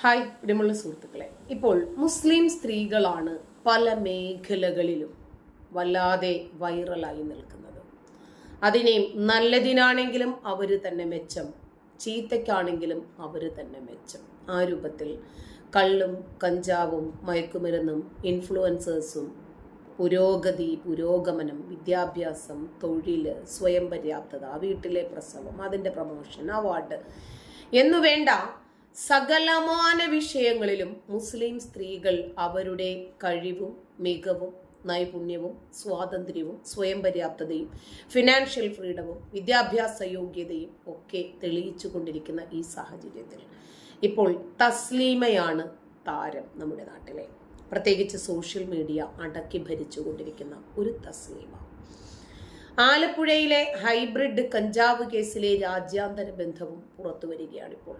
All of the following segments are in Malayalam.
ഹായ് ഇടമുള്ള സുഹൃത്തുക്കളെ. ഇപ്പോൾ മുസ്ലിം സ്ത്രീകളാണ് പല മേഖലകളിലും വല്ലാതെ വൈറലായി നിൽക്കുന്നത്. അതിനെ നല്ലതിനാണെങ്കിലും അവർ തന്നെ മെച്ചം ചീത്തയ്ക്കാണെങ്കിലും അവർ തന്നെ മെച്ചം. ആ രൂപത്തിൽ കള്ളും കഞ്ചാവും മയക്കുമരുന്നും ഇൻഫ്ലുവൻസേഴ്സും പുരോഗതി പുരോഗമനം വിദ്യാഭ്യാസം തൊഴിൽ സ്വയം പര്യാപ്തത വീട്ടിലെ പ്രസവം അതിന്റെ പ്രമോഷൻ അവാർഡ് എന്നു വേണ്ട സകലമാന വിഷയങ്ങളിലും മുസ്ലിം സ്ത്രീകൾ അവരുടെ കഴിവും മികവും നൈപുണ്യവും സ്വാതന്ത്ര്യവും സ്വയം പര്യാപ്തതയും ഫിനാൻഷ്യൽ ഫ്രീഡവും വിദ്യാഭ്യാസ യോഗ്യതയും ഒക്കെ തെളിയിച്ചു കൊണ്ടിരിക്കുന്ന ഈ സാഹചര്യത്തിൽ ഇപ്പോൾ തസ്ലീമയാണ് താരം നമ്മുടെ നാട്ടിലെ. പ്രത്യേകിച്ച് സോഷ്യൽ മീഡിയ അടക്കി ഭരിച്ചുകൊണ്ടിരിക്കുന്ന ഒരു തസ്ലീമ. ആലപ്പുഴയിലെ ഹൈബ്രിഡ് കഞ്ചാവ് കേസിലെ രാജ്യാന്തര ബന്ധവും പുറത്തു വരികയാണിപ്പോൾ.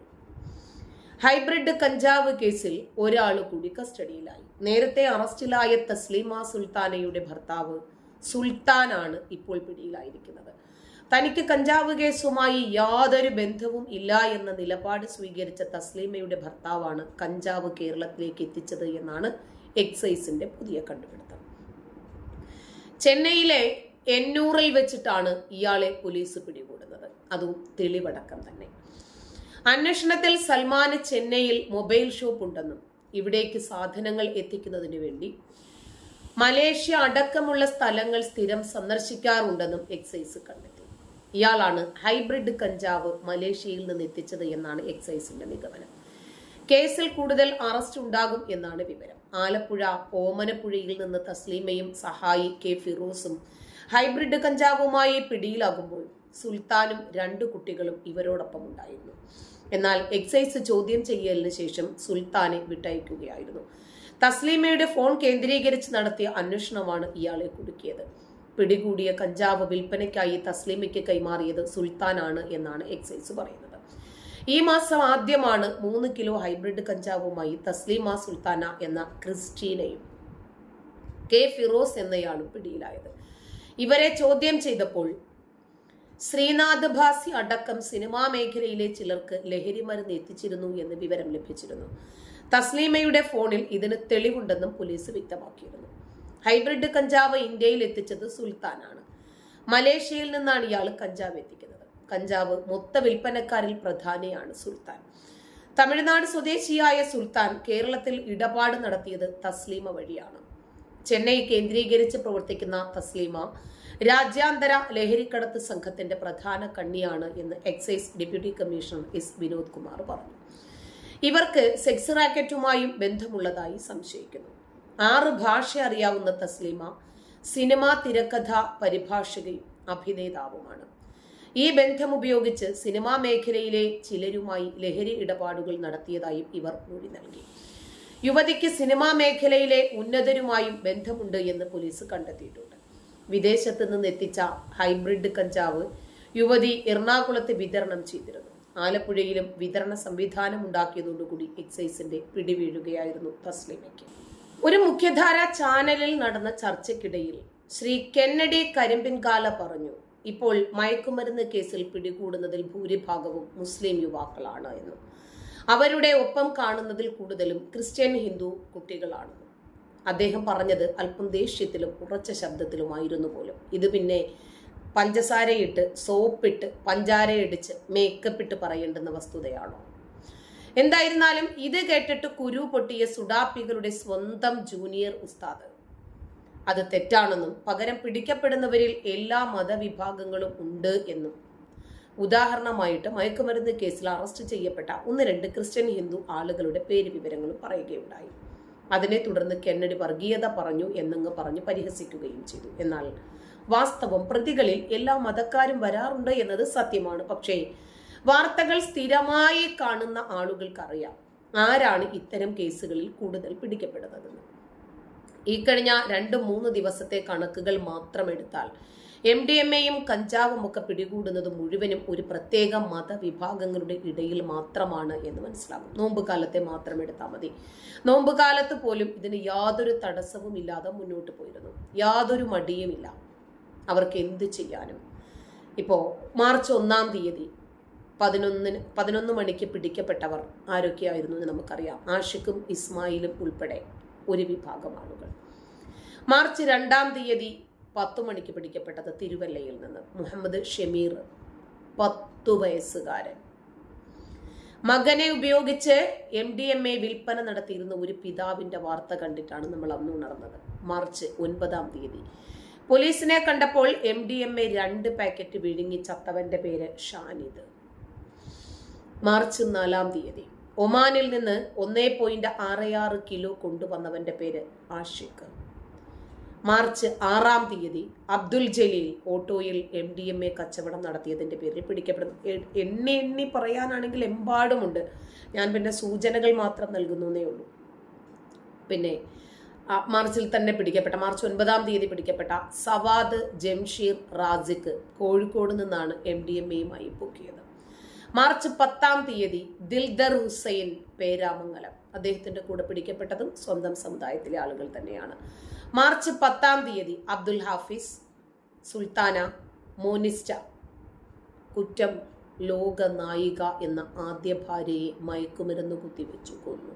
ഹൈബ്രിഡ് കഞ്ചാവ് കേസിൽ ഒരാൾ കൂടി കസ്റ്റഡിയിലായി. നേരത്തെ അറസ്റ്റിലായ തസ്ലീമ സുൽത്താനയുടെ ഭർത്താവ് സുൽത്താനാണ് ഇപ്പോൾ പിടിയിലായിരിക്കുന്നത്. തനിക്ക് കഞ്ചാവ് കേസുമായി യാതൊരു ബന്ധവും ഇല്ല എന്ന നിലപാട് സ്വീകരിച്ച തസ്ലീമയുടെ ഭർത്താവാണ് കഞ്ചാവ് കേരളത്തിലേക്ക് എത്തിച്ചത് എന്നാണ് എക്സൈസിന്റെ പുതിയ കണ്ടുപിടുത്തം. ചെന്നൈയിലെ എന്നൂറിൽ വെച്ചിട്ടാണ് ഇയാളെ പോലീസ് പിടികൂടുന്നത്. അതും തെളിവടക്കം തന്നെ. അന്വേഷണത്തിൽ സൽമാന് ചെന്നൈയിൽ മൊബൈൽ ഷോപ്പ് ഉണ്ടെന്നും ഇവിടേക്ക് സാധനങ്ങൾ എത്തിക്കുന്നതിന് വേണ്ടി മലേഷ്യ അടക്കമുള്ള സ്ഥലങ്ങൾ സ്ഥിരം സന്ദർശിക്കാറുണ്ടെന്നും എക്സൈസ് കണ്ടെത്തി. ഇയാളാണ് ഹൈബ്രിഡ് കഞ്ചാവ് മലേഷ്യയിൽ നിന്ന് എത്തിച്ചത് എന്നാണ് എക്സൈസിന്റെ നിഗമനം. കേസിൽ കൂടുതൽ അറസ്റ്റ് ഉണ്ടാകും എന്നാണ് വിവരം. ആലപ്പുഴ ഓമനപ്പുഴയിൽ നിന്ന് തസ്ലീമയും സഹായി കെ ഫിറോസും ഹൈബ്രിഡ് കഞ്ചാവുമായി പിടിയിലാകുമ്പോൾ സുൽത്താനും രണ്ടു കുട്ടികളും ഇവരോടൊപ്പം ഉണ്ടായിരുന്നു. എന്നാൽ എക്സൈസ് ചോദ്യം ചെയ്യലിന് ശേഷം സുൽത്താനെ വിട്ടയക്കുകയായിരുന്നു. തസ്ലീമയുടെ ഫോൺ കേന്ദ്രീകരിച്ച് നടത്തിയ അന്വേഷണമാണ് ഇയാളെ കുടുക്കിയത്. പിടികൂടിയ കഞ്ചാവ് വിൽപ്പനയ്ക്കായി തസ്ലീമയ്ക്ക് കൈമാറിയത് സുൽത്താനാണ് എന്നാണ് എക്സൈസ് പറയുന്നത്. ഈ മാസം ആദ്യമാണ് മൂന്ന് കിലോ ഹൈബ്രിഡ് കഞ്ചാവുമായി തസ്ലീമ സുൽത്താന എന്ന ക്രിസ്റ്റീനയും കെ ഫിറോസ് എന്നയാളും പിടിയിലായത്. ഇവരെ ചോദ്യം ചെയ്തപ്പോൾ ശ്രീനാഥ് ഭാസി അടക്കം സിനിമാ മേഖലയിലെ ചിലർക്ക് ലഹരി മരുന്ന് എത്തിച്ചിരുന്നു എന്ന് വിവരം ലഭിച്ചിരുന്നു. തസ്ലീമയുടെ ഫോണിൽ ഇതിന് തെളിവുണ്ടെന്നും പോലീസ് വ്യക്തമാക്കിയിരുന്നു. ഹൈബ്രിഡ് കഞ്ചാവ് ഇന്ത്യയിൽ എത്തിച്ചത് സുൽത്താനാണ്. മലേഷ്യയിൽ നിന്നാണ് ഇയാൾ കഞ്ചാവ് എത്തിക്കുന്നത്. കഞ്ചാവ് മൊത്ത വിൽപ്പനക്കാരിൽ പ്രധാനിയാണ് സുൽത്താൻ. തമിഴ്നാട് സ്വദേശിയായ സുൽത്താൻ കേരളത്തിൽ ഇടപാട് നടത്തിയത് തസ്ലീമ വഴിയാണ്. ചെന്നൈ കേന്ദ്രീകരിച്ച് പ്രവർത്തിക്കുന്ന തസ്ലീമ രാജ്യാന്തര ലഹരിക്കടത്ത് സംഘത്തിന്റെ പ്രധാന കണ്ണിയാണ് എന്ന് excise deputy commissioner S Vinod Kumar പറഞ്ഞു. ഇവർക്ക് സെക്സ് റാക്കറ്റുമായും ബന്ധമുള്ളതായി സംശയിക്കുന്നു. ആറ് ഭാഷ അറിയാവുന്ന തസ്ലീമ സിനിമ തിരക്കഥ പരിഭാഷകയും അഭിനേതാവുമാണ്. ഈ ബന്ധം ഉപയോഗിച്ച് സിനിമാ മേഖലയിലെ ചിലരുമായി ലഹരി ഇടപാടുകൾ നടത്തിയതായും ഇവർ മൊഴി നൽകി. യുവതിക്ക് സിനിമാ മേഖലയിലെ ഉന്നതരുമായും ബന്ധമുണ്ട് എന്ന് പോലീസ് കണ്ടെത്തിയിട്ടുണ്ട്. വിദേശത്ത് നിന്ന് എത്തിച്ച ഹൈബ്രിഡ് കഞ്ചാവ് യുവതി എറണാകുളത്ത് വിതരണം ചെയ്തിരുന്നു. ആലപ്പുഴയിലും വിതരണ സംവിധാനം ഉണ്ടാക്കിയതോടുകൂടി എക്സൈസിന്റെ പിടിവീഴുകയായിരുന്നു തസ്ലിമയ്ക്ക്. ഒരു മുഖ്യധാര ചാനലിൽ നടന്ന ചർച്ചയ്ക്കിടയിൽ ശ്രീ കെന്നഡി കരിമ്പിൻകാല പറഞ്ഞു ഇപ്പോൾ മയക്കുമരുന്ന് കേസിൽ പിടികൂടുന്നതിൽ ഭൂരിഭാഗവും മുസ്ലിം യുവാക്കളാണ് എന്ന്. അവരുടെ ഒപ്പം കാണുന്നതിൽ കൂടുതലും ക്രിസ്ത്യൻ ഹിന്ദു കുട്ടികളാണ്. അദ്ദേഹം പറഞ്ഞത് അല്പം ദേഷ്യത്തിലും ഉറച്ച ശബ്ദത്തിലുമായിരുന്നു പോലും. ഇത് പിന്നെ പഞ്ചസാരയിട്ട് സോപ്പിട്ട് പഞ്ചാരയിടിച്ച് മേക്കപ്പ് ഇട്ട് പറയേണ്ടുന്ന വസ്തുതയാണോ? എന്തായിരുന്നാലും ഇത് കേട്ടിട്ട് കുരു പൊട്ടിയ സുഡാപ്പികളുടെ സ്വന്തം ജൂനിയർ ഉസ്താദ്. അത് തെറ്റാണെന്നും പകരം പിടിക്കപ്പെടുന്നവരിൽ എല്ലാ മതവിഭാഗങ്ങളും ഉണ്ട് എന്നും ഉദാഹരണമായിട്ട് മയക്കുമരുന്ന് കേസിൽ അറസ്റ്റ് ചെയ്യപ്പെട്ട ഒന്ന് രണ്ട് ക്രിസ്ത്യൻ ഹിന്ദു ആളുകളുടെ പേര് വിവരങ്ങളും പറയുകയുണ്ടായി. അതിനെ തുടർന്ന് കെന്നഡി വർഗീയത പറഞ്ഞു എന്നങ്ങ് പറഞ്ഞ് പരിഹസിക്കുകയും ചെയ്തു. എന്നാൽ വാസ്തവം പ്രതികളിൽ എല്ലാ മതക്കാരും വരാറുണ്ട് എന്നത് സത്യമാണ്. പക്ഷേ വാർത്തകൾ സ്ഥിരമായി കാണുന്ന ആളുകൾക്കറിയാം ആരാണ് ഇത്തരം കേസുകളിൽ കൂടുതൽ പിടിക്കപ്പെടുന്നതെന്ന് ഈ കഴിഞ്ഞ രണ്ട് മൂന്ന് ദിവസത്തെ കണക്കുകൾ മാത്രം എടുത്താൽ എം ഡി എം എയും കഞ്ചാവും ഒക്കെ പിടികൂടുന്നത് മുഴുവനും ഒരു പ്രത്യേക മതവിഭാഗങ്ങളുടെ ഇടയിൽ മാത്രമാണ് എന്ന് മനസ്സിലാകും. നോമ്പ് കാലത്തെ മാത്രം എടുത്താൽ മതി. നോമ്പ് കാലത്ത് പോലും ഇതിന് യാതൊരു തടസ്സവും ഇല്ലാതെ മുന്നോട്ട് പോയിരുന്നു. യാതൊരു മടിയുമില്ല അവർക്ക് എന്ത് ചെയ്യാനും. ഇപ്പോൾ മാർച്ച് ഒന്നാം തീയതി പതിനൊന്നിന് പതിനൊന്ന് മണിക്ക് പിടിക്കപ്പെട്ടവർ ആരൊക്കെയായിരുന്നു എന്ന് നമുക്കറിയാം. ആഷിഖും ഇസ്മായിലും ഉൾപ്പെടെ ഒരു വിഭാഗം ആളുകൾ. മാർച്ച് രണ്ടാം തീയതി പത്തു മണിക്ക് പിടിക്കപ്പെട്ടത് തിരുവല്ലയിൽ നിന്ന്. മുഹമ്മദ് ഷമീർ പത്തു വയസ്സുകാരൻ. മകനെ ഉപയോഗിച്ച് എം ഡി എം എ വിൽപ്പന നടത്തിയിരുന്ന ഒരു പിതാവിന്റെ വാർത്ത കണ്ടിട്ടാണ് നമ്മൾ അന്ന് ഉണർന്നത്. മാർച്ച് ഒൻപതാം തീയതി. പോലീസിനെ കണ്ടപ്പോൾ എം ഡി എം എ രണ്ട് പാക്കറ്റ് വിഴുങ്ങി ചത്തവന്റെ പേര് ഷാനിദ്. മാർച്ച് നാലാം തീയതി. ഒമാനിൽ നിന്ന് ഒന്നേ പോയിന്റ് ആറ് ആറ് കിലോ കൊണ്ടുവന്നവന്റെ പേര് ആഷിഖ്. മാർച്ച് ആറാം തീയതി അബ്ദുൽ ജലീൽ ഓട്ടോയിൽ എം ഡി എം എ കച്ചവടം നടത്തിയതിന്റെ പേരിൽ പിടിക്കപ്പെടുന്നു. എണ്ണി എണ്ണി പറയാനാണെങ്കിൽ എമ്പാടുമുണ്ട്. ഞാൻ പിന്നെ സൂചനകൾ മാത്രം നൽകുന്നു നൽകുന്നേ ഉള്ളൂ. പിന്നെ മാർച്ചിൽ തന്നെ പിടിക്കപ്പെട്ട മാർച്ച് ഒൻപതാം തീയതി പിടിക്കപ്പെട്ട സവാദ് ജംഷീർ റാസിഖ് കോഴിക്കോട് നിന്നാണ് എം ഡി എം എയുമായി പൊക്കിയത്. മാർച്ച് പത്താം തീയതി ദിൽദർ ഹുസൈൻ പേരാമംഗലം അദ്ദേഹത്തിന്റെ കൂടെ പിടിക്കപ്പെട്ടതും സ്വന്തം സമുദായത്തിലെ ആളുകൾ തന്നെയാണ്. മാർച്ച് പത്താം തീയതി അബ്ദുൽ ഹാഫിസ് സുൽത്താന മോനിസ്റ്റ കുറ്റം ലോക നായിക എന്ന ആദ്യ ഭാര്യയെ മയക്കുമരുന്ന് കുത്തിവെച്ചു കൊന്നു.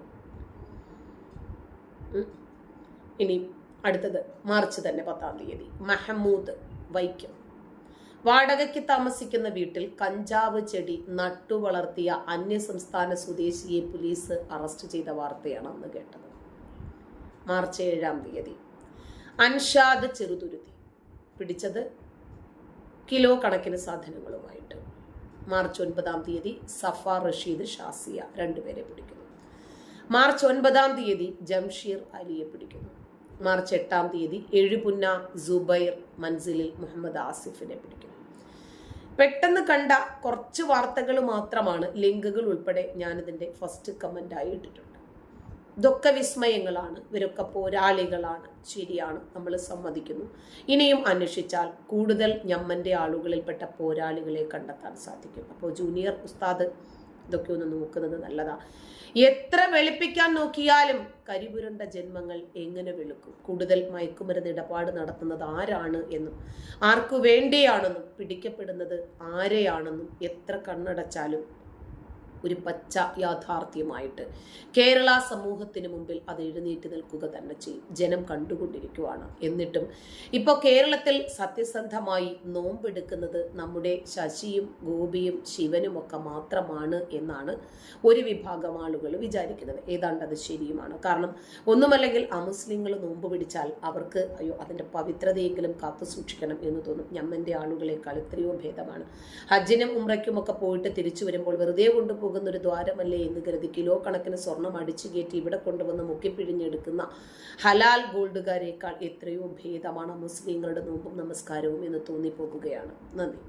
ഇനി അടുത്തത് മാർച്ച് തന്നെ പത്താം തീയതി. മഹമ്മൂദ് വൈക്കം. വാടകയ്ക്ക് താമസിക്കുന്ന വീട്ടിൽ കഞ്ചാവ് ചെടി നട്ടുവളർത്തിയ അന്യസംസ്ഥാന സ്വദേശിയെ പോലീസ് അറസ്റ്റ് ചെയ്ത വാർത്തയാണ് അന്ന് കേട്ടത്. മാർച്ച് ഏഴാം തീയതി. അൻഷാദ് ചെറുതുരുത്തി പിടിച്ചത് കിലോ കണക്കിന് സാധനങ്ങളുമായിട്ട്. മാർച്ച് ഒൻപതാം തീയതി സഫ റഷീദ് ഷാസിയ രണ്ടുപേരെ പിടിക്കുന്നു. മാർച്ച് ഒൻപതാം തീയതി ജംഷീർ അലിയെ പിടിക്കുന്നു. മാർച്ച് എട്ടാം തീയതി എഴുപുന്ന സുബൈർ മൻസിലിൽ മുഹമ്മദ് ആസിഫിനെ പിടിക്കുന്നു. പെട്ടെന്ന് കണ്ട കുറച്ച് വാർത്തകൾ മാത്രമാണ് ലിങ്കുകൾ ഉൾപ്പെടെ ഞാനിതിന്റെ ഫസ്റ്റ് കമന്റായി ഇട്ടിട്ടുണ്ട്. ഇതൊക്കെ വിസ്മയങ്ങളാണ് ഇവരൊക്കെ പോരാളികളാണ്. ശരിയാണ്. നമ്മൾ സമ്മതിക്കുന്നു. ഇനിയും അന്വേഷിച്ചാൽ കൂടുതൽ ഞമ്മന്റെ ആളുകളിൽപ്പെട്ട പോരാളികളെ കണ്ടെത്താൻ സാധിക്കും. അപ്പോൾ ജൂനിയർ ഉസ്താദ് ഇതൊക്കെ ഒന്ന് നോക്കുന്നത് നല്ലതാ. എത്ര വെളുപ്പിക്കാൻ നോക്കിയാലും കരിപുരണ്ട ജന്മങ്ങൾ എങ്ങനെ വെളുക്കും? കൂടുതൽ മയക്കുമരുന്ന് ഇടപാട് നടത്തുന്നത് ആരാണ് എന്നും ആർക്കു വേണ്ടിയാണെന്നും പിടിക്കപ്പെടുന്നത് ആരെയാണെന്നും എത്ര കണ്ണടച്ചാലും ഒരു പച്ച യാഥാർത്ഥ്യമായിട്ട്. കേരള സമൂഹത്തിന് മുമ്പിൽ അത് എഴുന്നേറ്റ് നിൽക്കുക തന്നെ ചെയ്യും. ജനം കണ്ടുകൊണ്ടിരിക്കുവാണ്. എന്നിട്ടും ഇപ്പോൾ കേരളത്തിൽ സത്യസന്ധമായി നോമ്പെടുക്കുന്നത് നമ്മുടെ ശശിയും ഗോപിയും ശിവനും ഒക്കെ മാത്രമാണ് എന്നാണ് ഒരു വിഭാഗം ആളുകൾ വിചാരിക്കുന്നത്. ഏതാണ്ട് അത് ശരിയുമാണ്. കാരണം ഒന്നുമല്ലെങ്കിൽ അമുസ്ലിങ്ങൾ നോമ്പ് പിടിച്ചാൽ അവർക്ക് അയ്യോ അതിന്റെ പവിത്രതയെങ്കിലും കാത്തു സൂക്ഷിക്കണം എന്ന് തോന്നും. ഞമ്മന്റെ ആളുകളെക്കാൾ എത്രയോ ഭേദമാണ്. ഹജ്ജിനും ഉമ്രയ്ക്കുമൊക്കെ പോയിട്ട് തിരിച്ചു വരുമ്പോൾ വെറുതെ കൊണ്ടുപോകുന്ന ഒരു ദ്വാരമല്ലേ എന്ന് കരുതി കിലോ കണക്കിന് സ്വർണം അടിച്ചു കയറ്റി ഇവിടെ കൊണ്ടുവന്ന് മുക്കിപ്പിഴിഞ്ഞെടുക്കുന്ന ഹലാൽ ഗോൾഡുകാരേക്കാൾ എത്രയോ ഭേദമാണ് മുസ്ലിങ്ങളുടെ നോമ്പും നമസ്കാരവും എന്ന് തോന്നിപ്പോകുകയാണ്. നന്ദി.